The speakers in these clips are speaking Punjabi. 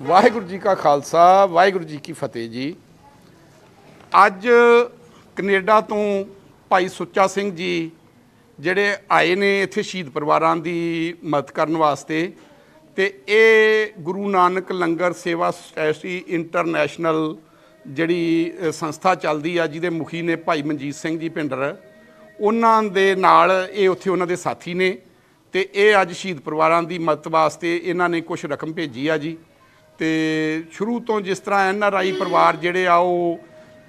ਵਾਹਿਗੁਰੂ ਜੀ ਕਾ ਖਾਲਸਾ, ਵਾਹਿਗੁਰੂ ਜੀ ਕੀ ਫਤਿਹ ਜੀ। ਅੱਜ ਕੈਨੇਡਾ ਤੋਂ ਭਾਈ ਸੁੱਚਾ ਸਿੰਘ ਜੀ ਜਿਹੜੇ ਆਏ ਨੇ ਇੱਥੇ ਸ਼ਹੀਦ ਪਰਿਵਾਰਾਂ ਦੀ ਮਦਦ ਕਰਨ ਵਾਸਤੇ ਤੇ ਇਹ ਗੁਰੂ ਨਾਨਕ ਲੰਗਰ ਸੇਵਾ ਸੋਸਾਇਟੀ ਇੰਟਰਨੈਸ਼ਨਲ ਜਿਹੜੀ ਸੰਸਥਾ ਚੱਲਦੀ ਆ ਜਿਹਦੇ ਮੁਖੀ ਨੇ ਭਾਈ ਮਨਜੀਤ ਸਿੰਘ ਜੀ ਪਿੰਡਰ, ਉਹਨਾਂ ਦੇ ਨਾਲ ਇਹ ਉੱਥੇ ਉਹਨਾਂ ਦੇ ਸਾਥੀ ਨੇ ਤੇ ਇਹ ਅੱਜ ਸ਼ਹੀਦ ਪਰਿਵਾਰਾਂ ਦੀ ਮਦਦ ਵਾਸਤੇ ਇਹਨਾਂ ਨੇ ਕੁਝ ਰਕਮ ਭੇਜੀ ਆ ਜੀ। ਤੇ ਸ਼ੁਰੂ ਤੋਂ ਜਿਸ ਤਰ੍ਹਾਂ ਐਨ ਆਰ ਆਈ ਪਰਿਵਾਰ ਜਿਹੜੇ ਆ, ਉਹ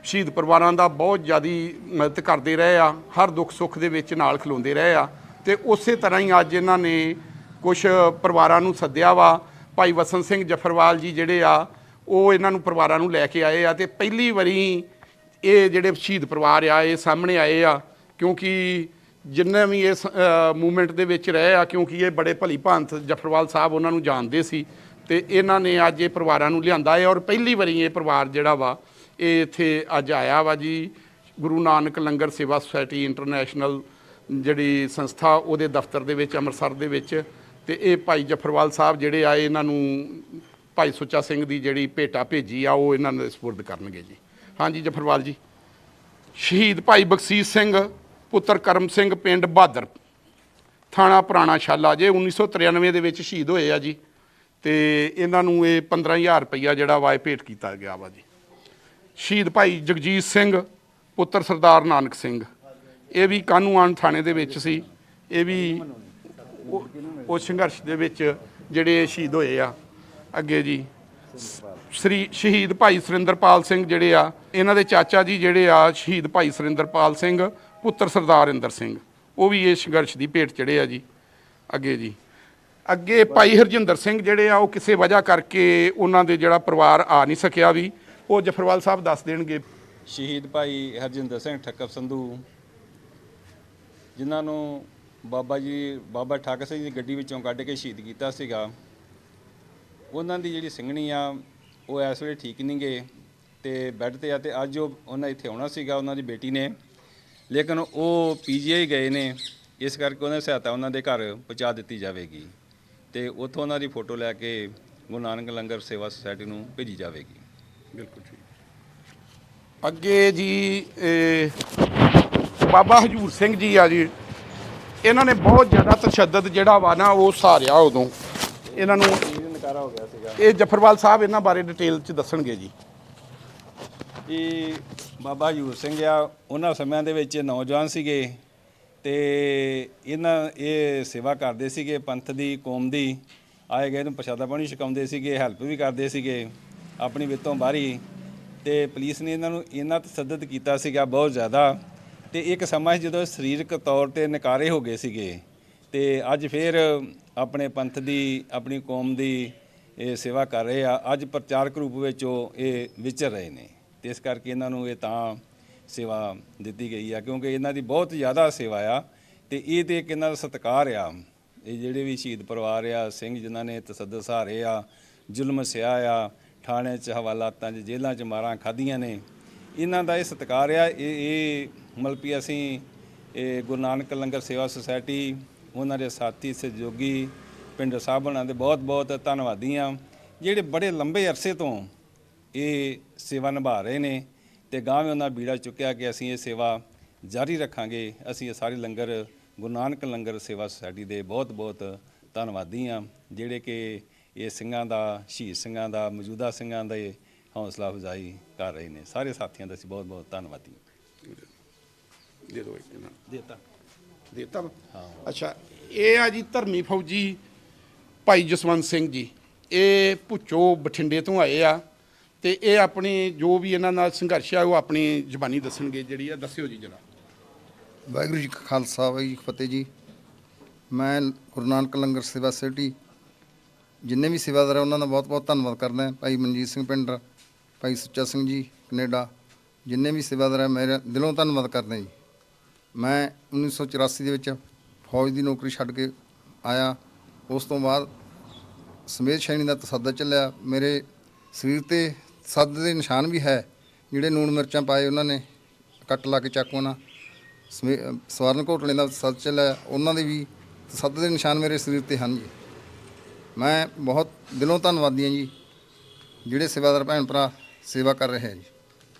ਸ਼ਹੀਦ ਪਰਿਵਾਰਾਂ ਦਾ ਬਹੁਤ ਜ਼ਿਆਦੀ ਮਦਦ ਕਰਦੇ ਰਹੇ ਆ, ਹਰ ਦੁੱਖ ਸੁੱਖ ਦੇ ਵਿੱਚ ਨਾਲ ਖਲੋਂਦੇ ਰਹੇ ਆ ਤੇ ਉਸੇ ਤਰ੍ਹਾਂ ਹੀ ਅੱਜ ਇਹਨਾਂ ਨੇ ਕੁਝ ਪਰਿਵਾਰਾਂ ਨੂੰ ਸੱਦਿਆ ਵਾ। ਭਾਈ ਵਸਨ ਸਿੰਘ ਜਫਰਵਾਲ ਜੀ ਜਿਹੜੇ ਆ, ਉਹ ਇਹਨਾਂ ਨੂੰ ਪਰਿਵਾਰਾਂ ਨੂੰ ਲੈ ਕੇ ਆਏ ਆ ਤੇ ਪਹਿਲੀ ਵਾਰੀ ਇਹ ਜਿਹੜੇ ਸ਼ਹੀਦ ਪਰਿਵਾਰ ਆ, ਇਹ ਸਾਹਮਣੇ ਆਏ ਆ, ਕਿਉਂਕਿ ਜਿੰਨੇ ਵੀ ਇਸ ਮੂਵਮੈਂਟ ਦੇ ਵਿੱਚ ਰਹੇ ਆ, ਕਿਉਂਕਿ ਇਹ ਬੜੇ ਭਲੀ ਭਾਂਤ ਜਫਰਵਾਲ ਸਾਹਿਬ ਉਹਨਾਂ ਨੂੰ ਜਾਣਦੇ ਸੀ ਤੇ ਇਹਨਾਂ ਨੇ ਅੱਜ ਇਹ ਪਰਿਵਾਰਾਂ ਨੂੰ ਲਿਆਂਦਾ ਹੈ ਔਰ ਪਹਿਲੀ ਵਾਰੀ ਇਹ ਪਰਿਵਾਰ ਜਿਹੜਾ ਵਾ, ਇਹ ਇੱਥੇ ਅੱਜ ਆਇਆ ਵਾ ਜੀ। ਗੁਰੂ ਨਾਨਕ ਲੰਗਰ ਸੇਵਾ ਸੁਸਾਇਟੀ ਇੰਟਰਨੈਸ਼ਨਲ ਜਿਹੜੀ ਸੰਸਥਾ, ਉਹਦੇ ਦਫ਼ਤਰ ਦੇ ਵਿੱਚ, ਅੰਮ੍ਰਿਤਸਰ ਦੇ ਵਿੱਚ। ਤੇ ਇਹ ਭਾਈ ਜਫਰਵਾਲ ਸਾਹਿਬ ਜਿਹੜੇ ਆਏ ਇਹਨਾਂ ਨੂੰ ਭਾਈ ਸੁੱਚਾ ਸਿੰਘ ਦੀ ਜਿਹੜੀ ਭੇਟਾ ਭੇਜੀ ਆ, ਉਹ ਇਹਨਾਂ ਨੇ ਸਪੁਰਦ ਕਰਨਗੇ ਜੀ। ਹਾਂਜੀ, ਜਫਰਵਾਲ ਜੀ। ਸ਼ਹੀਦ ਭਾਈ ਬਖਸ਼ੀਸ਼ ਸਿੰਘ, ਪੁੱਤਰ ਕਰਮ ਸਿੰਘ, ਪਿੰਡ ਬਹਾਦਰ। ਥਾਣਾ ਪੁਰਾਣਾ ਸ਼ਾਲਾ ਜੇ 1993 ਦੇ ਵਿੱਚ ਸ਼ਹੀਦ ਹੋਏ ਆ ਜੀ। ਤੇ ਇਹਨਾਂ ਨੂੰ ਇਹ 15000 ਰੁਪਈਆ ਜਿਹੜਾ ਵਾ ਇਹ ਭੇਟ ਕੀਤਾ ਗਿਆ ਵਾ ਜੀ। ਸ਼ਹੀਦ ਭਾਈ ਜਗਜੀਤ ਸਿੰਘ, ਪੁੱਤਰ ਸਰਦਾਰ ਨਾਨਕ ਸਿੰਘ। ਇਹ ਵੀ ਕਾਨੂੰਨ ਥਾਣੇ ਦੇ ਵਿੱਚ ਸੀ। ਇਹ ਵੀ ਉਹ- ਉਹ ਸੰਘਰਸ਼ ਦੇ ਵਿੱਚ ਜਿਹੜੇ ਸ਼ਹੀਦ ਹੋਏ ਆ। ਅੱਗੇ ਜੀ, ਸ੍ਰੀ ਸ਼ਹੀਦ ਭਾਈ ਸੁਰਿੰਦਰਪਾਲ ਸਿੰਘ ਜਿਹੜੇ ਆ, ਇਹਨਾਂ ਦੇ ਚਾਚਾ ਜੀ ਜਿਹੜੇ ਆ, ਸ਼ਹੀਦ ਭਾਈ ਸੁਰਿੰਦਰਪਾਲ ਸਿੰਘ, ਪੁੱਤਰ ਸਰਦਾਰ ਇੰਦਰ ਸਿੰਘ। ਉਹ ਵੀ ਇਹ ਸੰਘਰਸ਼ ਦੀ ਭੇਟ ਚੜੇ ਆ ਜੀ। ਅੱਗੇ ਜੀ ਅੱਗੇ ਭਾਈ ਹਰਜਿੰਦਰ ਸਿੰਘ ਜਿਹੜੇ ਆ, ਉਹ ਕਿਸੇ ਵਜ੍ਹਾ ਕਰਕੇ ਉਹਨਾਂ ਦੇ ਜਿਹੜਾ ਪਰਿਵਾਰ ਆ ਨਹੀਂ ਸਕਿਆ ਵੀ। ਉਹ ਜਫਰਵਾਲ ਸਾਹਿਬ ਦੱਸ ਦੇਣਗੇ। ਸ਼ਹੀਦ ਭਾਈ ਹਰਜਿੰਦਰ ਸਿੰਘ ਠੱਕਰ ਸੰਧੂ। ਜਿਨ੍ਹਾਂ ਨੂੰ ਬਾਬਾ ਜੀ, ਬਾਬਾ ਠਾਕਰ ਸਿੰਘ ਦੀ ਗੱਡੀ ਵਿੱਚੋਂ ਕੱਢ ਕੇ ਸ਼ਹੀਦ ਕੀਤਾ ਸੀਗਾ। ਉਹਨਾਂ ਦੀ ਜਿਹੜੀ ਸਿੰਘਣੀ ਆ, ਉਹ ਇਸ ਵੇਲੇ ਠੀਕ ਨਹੀਂ ਗਏ ਤੇ ਬੈੱਡ ਤੇ ਆ ਤੇ ਅੱਜ ਉਹ, ਉਹਨਾਂ ਇੱਥੇ ਆਉਣਾ ਸੀਗਾ, ਉਹਨਾਂ ਦੀ ਬੇਟੀ ਨੇ। ਲੇਕਿਨ ਉਹ ਪੀਜੀਆਈ ਗਏ ਨੇ। ਇਸ ਕਰਕੇ ਉਹਨਾਂ ਦੀ ਸਹਾਇਤਾ ਉਹਨਾਂ ਦੇ ਘਰ ਪਹੁੰਚਾ ਦਿੱਤੀ ਜਾਵੇਗੀ। ਤੇ ਉੱਥੋਂ ਉਹਨਾਂ ਦੀ ਫੋਟੋ ਲੈ ਕੇ ਗੁਰੂ ਨਾਨਕ ਲੰਗਰ ਸੇਵਾ ਸੁਸਾਇਟੀ ਨੂੰ ਭੇਜੀ ਜਾਵੇਗੀ। ਬਿਲਕੁਲ ਠੀਕ। ਅੱਗੇ ਜੀ ਇਹ ਬਾਬਾ ਹਜੂਰ ਸਿੰਘ ਜੀ ਆ ਜੀ। ਇਹਨਾਂ ਨੇ ਬਹੁਤ ਜ਼ਿਆਦਾ ਤਸ਼ੱਦਦ ਜਿਹੜਾ ਵਾ ਨਾ ਉਹ ਸਹਾਰਿਆ ਉਦੋਂ। ਇਹਨਾਂ ਨੂੰ ਨਕਾਰਾ ਹੋ ਗਿਆ ਸੀਗਾ ਇਹ ਜਫਰਵਾਲ ਸਾਹਿਬ ਇਹਨਾਂ ਬਾਰੇ ਡਿਟੇਲ ਚ ਦੱਸਣਗੇ ਜੀ। ਇਹ ਬਾਬਾ ਹਜੂਰ ਸਿੰਘ ਆ ਉਹਨਾਂ ਸਮਿਆਂ ਦੇ ਵਿੱਚ ਨੌਜਵਾਨ ਸੀਗੇ। ਤੇ ਇਹਨਾਂ ਇਹ ਸੇਵਾ ਕਰਦੇ ਸੀਗੇ, ਪੰਥ ਦੀ, ਕੌਮ ਦੀ। ਆਏ ਗਏ ਨੂੰ ਪ੍ਰਸ਼ਾਦਾ ਪਾਣੀ ਛਕਾਉਂਦੇ ਸੀਗੇ, ਹੈਲਪ ਵੀ ਕਰਦੇ ਸੀਗੇ ਆਪਣੀ ਵਿੱਤੋਂ ਬਾਹਰੀ। ਤੇ ਪੁਲਿਸ ਨੇ ਇਹਨਾਂ ਨੂੰ ਇਹਨਾਂ ਤਸੱਦਦ ਕੀਤਾ ਸੀਗਾ ਬਹੁਤ ਜ਼ਿਆਦਾ। ਤੇ ਇੱਕ ਸਮਾਂ ਸੀ ਜਦੋਂ ਸਰੀਰਕ ਤੌਰ ਤੇ ਨਕਾਰੇ ਹੋ ਗਏ ਸੀਗੇ। ਤੇ ਅੱਜ ਫੇਰ ਆਪਣੇ ਪੰਥ ਦੀ, ਆਪਣੀ ਕੌਮ ਦੀ ਇਹ ਸੇਵਾ ਕਰ ਰਹੇ ਆ। ਅੱਜ ਪ੍ਰਚਾਰਕ ਰੂਪ ਵਿੱਚ ਉਹ ਇਹ ਵਿਚਰ ਰਹੇ ਨੇ। ਤੇ ਇਸ ਕਰਕੇ ਇਹਨਾਂ ਨੂੰ ਇਹ ਤਾਂ ਸੇਵਾ ਦਿੱਤੀ ਗਈ ਆ, ਕਿਉਂਕਿ ਇਹਨਾਂ ਦੀ ਬਹੁਤ ਜ਼ਿਆਦਾ ਸੇਵਾ ਆ ਤੇ ਇਹ ਤੇ ਇੱਕ ਇਹਨਾਂ ਦਾ ਸਤਿਕਾਰ ਆ। ਇਹ ਜਿਹੜੇ ਵੀ ਸ਼ਹੀਦ ਪਰਿਵਾਰ ਆ, ਸਿੰਘ ਜਿਨ੍ਹਾਂ ਨੇ ਤਸੱਦਦ ਸਹਾਰੇ ਆ, ਜ਼ੁਲਮ ਸਿਆ ਆ, ਥਾਣੇ 'ਚ ਹਵਾਲਾਤਾਂ 'ਚ ਜੇਲ੍ਹਾਂ 'ਚ ਮਾਰਾਂ ਖਾਧੀਆਂ ਨੇ, ਇਹਨਾਂ ਦਾ ਇਹ ਸਤਿਕਾਰ ਆ। ਇਹ ਇਹ ਮਤਲਬ ਵੀ ਅਸੀਂ, ਇਹ ਗੁਰੂ ਨਾਨਕ ਲੰਗਰ ਸੇਵਾ ਸੁਸਾਇਟੀ, ਉਹਨਾਂ ਦੇ ਸਾਥੀ, ਸਹਿਯੋਗੀ, ਪਿੰਡ ਸਾਹਿਬਾਨਾਂ ਦੇ ਬਹੁਤ ਬਹੁਤ ਧੰਨਵਾਦੀ ਹਾਂ ਜਿਹੜੇ ਬੜੇ ਲੰਬੇ ਅਰਸੇ ਤੋਂ ਇਹ ਸੇਵਾ ਨਿਭਾ ਰਹੇ ਨੇ ਤੇ ਗਾਂਹ ਵੀ ਉਹਨਾਂ ਬੀੜਾ ਚੁੱਕਿਆ ਕਿ ਅਸੀਂ ਇਹ ਸੇਵਾ ਜਾਰੀ ਰੱਖਾਂਗੇ। ਅਸੀਂ ਇਹ ਸਾਰੇ ਲੰਗਰ ਗੁਰੂ ਨਾਨਕ ਲੰਗਰ ਸੇਵਾ ਸੁਸਾਇਟੀ ਦੇ ਬਹੁਤ ਬਹੁਤ ਧੰਨਵਾਦੀ ਹਾਂ ਜਿਹੜੇ ਕਿ ਇਹ ਸਿੰਘਾਂ ਦਾ ਸ਼ਹੀਦ ਸਿੰਘਾਂ ਦਾ ਮੌਜੂਦਾ ਸਿੰਘਾਂ ਦਾ ਹੌਸਲਾ ਅਫਜ਼ਾਈ ਕਰ ਰਹੇ ਨੇ। ਸਾਰੇ ਸਾਥੀਆਂ ਦਾ ਅਸੀਂ ਬਹੁਤ ਬਹੁਤ ਧੰਨਵਾਦੀ ਦੇ ਦਿਓ ਇੱਕ ਨੂੰ। ਦੇਤਾ। ਦੇਤਾ ਵਾ? ਅੱਛਾ ਇਹ ਆ ਜੀ ਧਰਮੀ ਫੌਜੀ ਭਾਈ ਜਸਵੰਤ ਸਿੰਘ ਜੀ। ਇਹ ਭੁੱਚੋ ਬਠਿੰਡੇ ਤੋਂ ਆਏ ਆ। ਤੇ ਇਹ ਆਪਣੀ ਜੋ ਵੀ ਇਹਨਾਂ ਨਾਲ ਸੰਘਰਸ਼ ਆ, ਉਹ ਆਪਣੀ ਜ਼ਬਾਨੀ ਦੱਸਣਗੇ, ਜਿਹੜੀ ਆ, ਦੱਸਿਓ ਜੀ ਜਰਾ। ਵਾਹਿਗੁਰੂ ਜੀ ਕਾ ਖਾਲਸਾ, ਵਾਹਿਗੁਰੂ ਜੀ ਕੀ ਫਤਿਹ ਜੀ। ਮੈਂ ਗੁਰੂ ਨਾਨਕ ਲੰਗਰ ਸੇਵਾ ਸਿਟੀ, ਜਿੰਨੇ ਵੀ ਸੇਵਾਦਾਰ ਹੈ ਉਹਨਾਂ ਦਾ ਬਹੁਤ ਬਹੁਤ ਧੰਨਵਾਦ ਕਰਦਾ ਹਾਂ। ਭਾਈ ਮਨਜੀਤ ਸਿੰਘ ਪਿੰਡਰ ਭਾਈ ਸੁੱਚਾ ਸਿੰਘ ਜੀ, ਕੈਨੇਡਾ। ਜਿੰਨੇ ਵੀ ਸੇਵਾਦਾਰ ਹੈ ਮੇਰਾ ਦਿਲੋਂ ਧੰਨਵਾਦ ਕਰਦਾ ਜੀ। ਮੈਂ 1984 ਦੇ ਵਿੱਚ ਫੌਜ ਦੀ ਨੌਕਰੀ ਛੱਡ ਕੇ ਆਇਆ। ਉਸ ਤੋਂ ਬਾਅਦ ਸਮੇਤ ਸ਼ੈਣੀ ਦਾ ਤਸੱਦਦ ਚੱਲਿਆ। ਮੇਰੇ ਸਰੀਰ ਤੇ ਸੱਦ ਦੇ ਨਿਸ਼ਾਨ ਵੀ ਹੈ, ਜਿਹੜੇ ਨੂਣ ਮਿਰਚਾਂ ਪਾਏ ਉਹਨਾਂ ਨੇ, ਕੱਟ ਲਾ ਕੇ ਚਾਕੂਆਂ ਨਾਲ। ਸਮੇ- ਸਵਰਨ ਘੋਟਲੇ ਦਾ ਤਸੱਦਦ ਚੱਲਿਆ ਉਹਨਾਂ ਦੇ ਵੀ ਸੱਦ ਦੇ ਨਿਸ਼ਾਨ ਮੇਰੇ ਸਰੀਰ ਤੇ ਹਨ ਜੀ। ਮੈਂ ਬਹੁਤ ਦਿਲੋਂ ਧੰਨਵਾਦੀ ਹਾਂ ਜੀ, ਜਿਹੜੇ ਸੇਵਾਦਾਰ ਭੈਣ ਭਰਾ ਸੇਵਾ ਕਰ ਰਹੇ ਹੈ ਜੀ।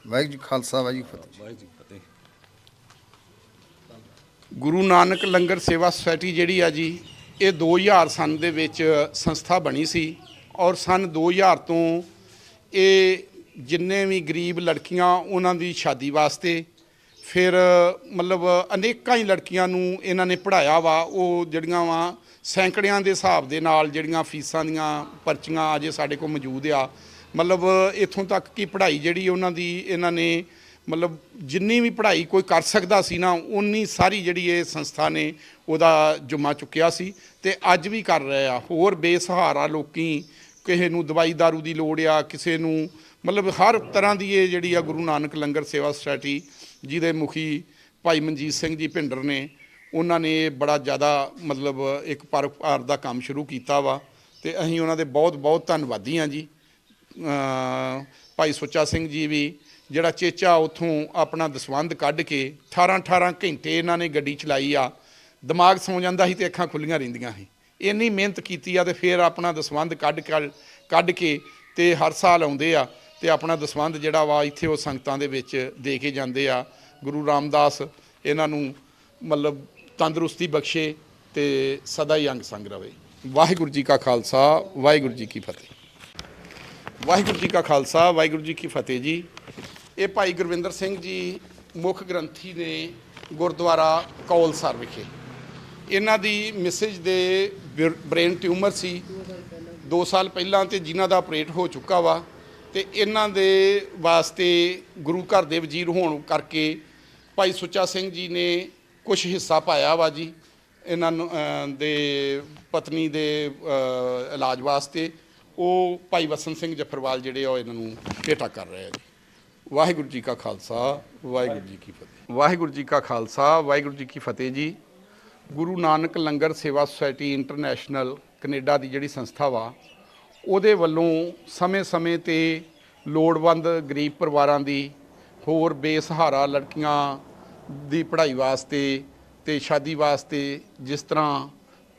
ਵਾਹਿਗੁਰੂ ਜੀ ਕਾ ਖਾਲਸਾ, ਵਾਹਿਗੁਰੂ ਜੀ ਫਤਿਹ। ਵਾਹਿਗੁਰੂ ਜੀ ਕੀ ਫਤਿਹ। ਗੁਰੂ ਨਾਨਕ ਲੰਗਰ ਸੇਵਾ ਸੁਸਾਇਟੀ ਜਿਹੜੀ ਆ ਜੀ, ਇਹ 2000 ਸਨ ਦੇ ਵਿੱਚ ਸੰਸਥਾ ਬਣੀ ਸੀ ਔਰ ਸਨ 2000 ਤੋਂ ਇਹ ਜਿੰਨੇ ਵੀ ਗਰੀਬ ਲੜਕੀਆਂ, ਉਹਨਾਂ ਦੀ ਸ਼ਾਦੀ ਵਾਸਤੇ ਫਿਰ, ਮਤਲਬ ਅਨੇਕਾਂ ਹੀ ਲੜਕੀਆਂ ਨੂੰ ਇਹਨਾਂ ਨੇ ਪੜ੍ਹਾਇਆ ਵਾ, ਉਹ ਜਿਹੜੀਆਂ ਵਾ ਸੈਂਕੜਿਆਂ ਦੇ ਹਿਸਾਬ ਦੇ ਨਾਲ ਜਿਹੜੀਆਂ ਫੀਸਾਂ ਦੀਆਂ ਪਰਚੀਆਂ ਅਜੇ ਸਾਡੇ ਕੋਲ ਮੌਜੂਦ ਆ। ਮਤਲਬ ਇੱਥੋਂ ਤੱਕ ਕਿ ਪੜ੍ਹਾਈ ਜਿਹੜੀ ਉਹਨਾਂ ਦੀ ਇਹਨਾਂ ਨੇ, ਮਤਲਬ ਜਿੰਨੀ ਵੀ ਪੜ੍ਹਾਈ ਕੋਈ ਕਰ ਸਕਦਾ ਸੀ ਨਾ ਉਨੀ ਸਾਰੀ ਜਿਹੜੀ ਇਹ ਸੰਸਥਾ ਨੇ ਉਹਦਾ ਜੁਮਾ ਚੁੱਕਿਆ ਸੀ ਤੇ ਅੱਜ ਵੀ ਕਰ ਰਹੇ ਆ। ਹੋਰ ਬੇਸਹਾਰਾ ਲੋਕੀ ਕਿਸੇ ਨੂੰ ਦਵਾਈ ਦਾਰੂ ਦੀ ਲੋੜ ਆ, ਕਿਸੇ ਨੂੰ ਮਤਲਬ ਹਰ ਤਰ੍ਹਾਂ ਦੀ ਇਹ ਜਿਹੜੀ ਆ ਗੁਰੂ ਨਾਨਕ ਲੰਗਰ ਸੇਵਾ ਸੁਸਾਇਟੀ ਜਿਹਦੇ ਮੁਖੀ ਭਾਈ ਮਨਜੀਤ ਸਿੰਘ ਜੀ ਭਿੰਡਰ ਨੇ, ਉਹਨਾਂ ਨੇ ਬੜਾ ਜ਼ਿਆਦਾ ਮਤਲਬ ਇੱਕ ਪਰਉਪਕਾਰ ਦਾ ਕੰਮ ਸ਼ੁਰੂ ਕੀਤਾ ਵਾ ਤੇ ਅਸੀਂ ਉਹਨਾਂ ਦੇ ਬਹੁਤ ਬਹੁਤ ਧੰਨਵਾਦੀ ਹਾਂ ਜੀ। ਭਾਈ ਸੁੱਚਾ ਸਿੰਘ ਜੀ ਵੀ ਜਿਹੜਾ ਚੇਚਾ ਉਥੋਂ ਆਪਣਾ ਦਸਵੰਧ ਕੱਢ ਕੇ 18 18 ਘੰਟੇ ਇਹਨਾਂ ਨੇ ਗੱਡੀ ਚਲਾਈ ਆ, ਦਿਮਾਗ ਸੌ ਜਾਂਦਾ ਸੀ ਤੇ ਅੱਖਾਂ ਖੁੱਲੀਆਂ ਰਹਿੰਦੀਆਂ ਸੀ। ਇੰਨੀ ਮਿਹਨਤ ਕੀਤੀ ਆ ਤੇ ਫਿਰ ਆਪਣਾ ਦਸਵੰਧ ਕੱਢ ਕੱਢ- ਕੱਢ ਕੇ ਤੇ ਹਰ ਸਾਲ ਆਉਂਦੇ ਆ ਤੇ ਆਪਣਾ ਦਸਵੰਧ ਜਿਹੜਾ ਵਾ ਇੱਥੇ ਉਹ ਸੰਗਤਾਂ ਦੇ ਵਿੱਚ ਦੇ ਕੇ ਜਾਂਦੇ ਆ। ਗੁਰੂ ਰਾਮਦਾਸ ਇਹਨਾਂ ਨੂੰ ਮਤਲਬ ਤੰਦਰੁਸਤੀ ਬਖਸ਼ੇ ਤੇ ਸਦਾ ਹੀ ਅੰਗ ਸੰਗ ਰਵੇ। ਵਾਹਿਗੁਰੂ ਜੀ ਕਾ ਖਾਲਸਾ, ਵਾਹਿਗੁਰੂ ਜੀ ਕੀ ਫਤਿਹ। ਵਾਹਿਗੁਰੂ ਜੀ ਕਾ ਖਾਲਸਾ, ਵਾਹਿਗੁਰੂ ਜੀ ਕੀ ਫਤਿਹ ਜੀ। ਇਹ ਭਾਈ ਗੁਰਵਿੰਦਰ ਸਿੰਘ ਜੀ ਮੁੱਖ ਗ੍ਰੰਥੀ ਨੇ ਗੁਰਦੁਆਰਾ ਕੌਲਸਰ ਵਿਖੇ। ਇਹਨਾਂ ਦੀ ਮਿਸਿਜ ਦੇ ਬ੍ਰੇਨ ਟਿਊਮਰ ਸੀ। 2 ਸਾਲ ਪਹਿਲਾਂ ਤੇ ਜਿਨ੍ਹਾਂ ਦਾ ਆਪਰੇਟ ਹੋ ਚੁੱਕਾ ਵਾ ਤੇ ਇਹਨਾਂ ਦੇ ਵਾਸਤੇ ਗੁਰੂ ਘਰ ਦੇ ਵਜ਼ੀਰ ਹੋਣ ਕਰਕੇ ਭਾਈ ਸੁੱਚਾ ਸਿੰਘ ਜੀ ਨੇ ਕੁਝ ਹਿੱਸਾ ਪਾਇਆ ਵਾ ਜੀ ਇਹਨਾਂ ਨੂੰ ਦੇ ਪਤਨੀ ਦੇ ਇਲਾਜ ਵਾਸਤੇ। ਉਹ ਭਾਈ ਵਸਨ ਸਿੰਘ ਜਫਰਵਾਲ ਜਿਹੜੇ ਆ ਉਹ ਇਹਨਾਂ ਨੂੰ ਭੇਟਾ ਕਰ ਰਹੇ ਆ ਜੀ। ਵਾਹਿਗੁਰੂ ਜੀ ਕਾ ਖਾਲਸਾ, ਵਾਹਿਗੁਰੂ ਜੀ ਕੀ ਫਤਿਹ। ਵਾਹਿਗੁਰੂ ਜੀ ਕਾ ਖਾਲਸਾ, ਵਾਹਿਗੁਰੂ ਜੀ ਕੀ ਫਤਿਹ ਜੀ। ਗੁਰੂ ਨਾਨਕ ਲੰਗਰ ਸੇਵਾ ਸੁਸਾਇਟੀ ਇੰਟਰਨੈਸ਼ਨਲ ਕੈਨੇਡਾ ਦੀ ਜਿਹੜੀ ਸੰਸਥਾ ਵਾ, ਉਹਦੇ ਵੱਲੋਂ ਸਮੇਂ-ਸਮੇਂ ਤੇ ਲੋੜਵੰਦ ਗਰੀਬ ਪਰਿਵਾਰਾਂ ਦੀ ਹੋਰ ਬੇਸਹਾਰਾ ਲੜਕੀਆਂ ਦੀ ਪੜ੍ਹਾਈ ਵਾਸਤੇ ਤੇ ਸ਼ਾਦੀ ਵਾਸਤੇ ਜਿਸ ਤਰ੍ਹਾਂ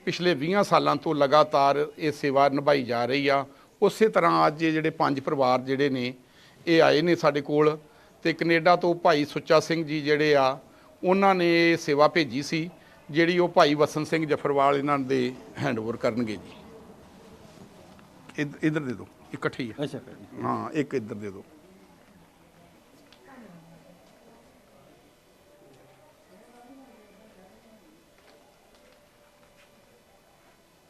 ਪਿਛਲੇ 20 ਸਾਲਾਂ ਤੋਂ ਲਗਾਤਾਰ ਇਹ ਸੇਵਾ ਨਿਭਾਈ ਜਾ ਰਹੀ ਆ, ਉਸੇ ਤਰ੍ਹਾਂ ਅੱਜ ਇਹ ਜਿਹੜੇ ਪੰਜ ਪਰਿਵਾਰ ਜਿਹੜੇ ਨੇ, ਇਹ ਆਏ ਨੇ ਸਾਡੇ ਕੋਲ ਤੇ ਕੈਨੇਡਾ ਤੋਂ ਭਾਈ ਸੁੱਚਾ ਸਿੰਘ ਜੀ ਜਿਹੜੇ ਆ, ਉਹਨਾਂ ਨੇ ਇਹ ਸੇਵਾ ਭੇਜੀ ਸੀ। ਜਿਹੜੀ ਉਹ ਭਾਈ ਵਸਨ ਸਿੰਘ ਜਫਰਵਾਲ ਇਹਨਾਂ ਦੇ ਹੈਂਡਓਵਰ ਕਰਨਗੇ ਜੀ। ਇਧ- ਇੱਧਰ ਦੇ ਦਿਓ ਇਕੱਠੀ ਆ। ਅੱਛਾ। ਹਾਂ ਇੱਕ ਇੱਧਰ ਦੇ ਦਿਓ।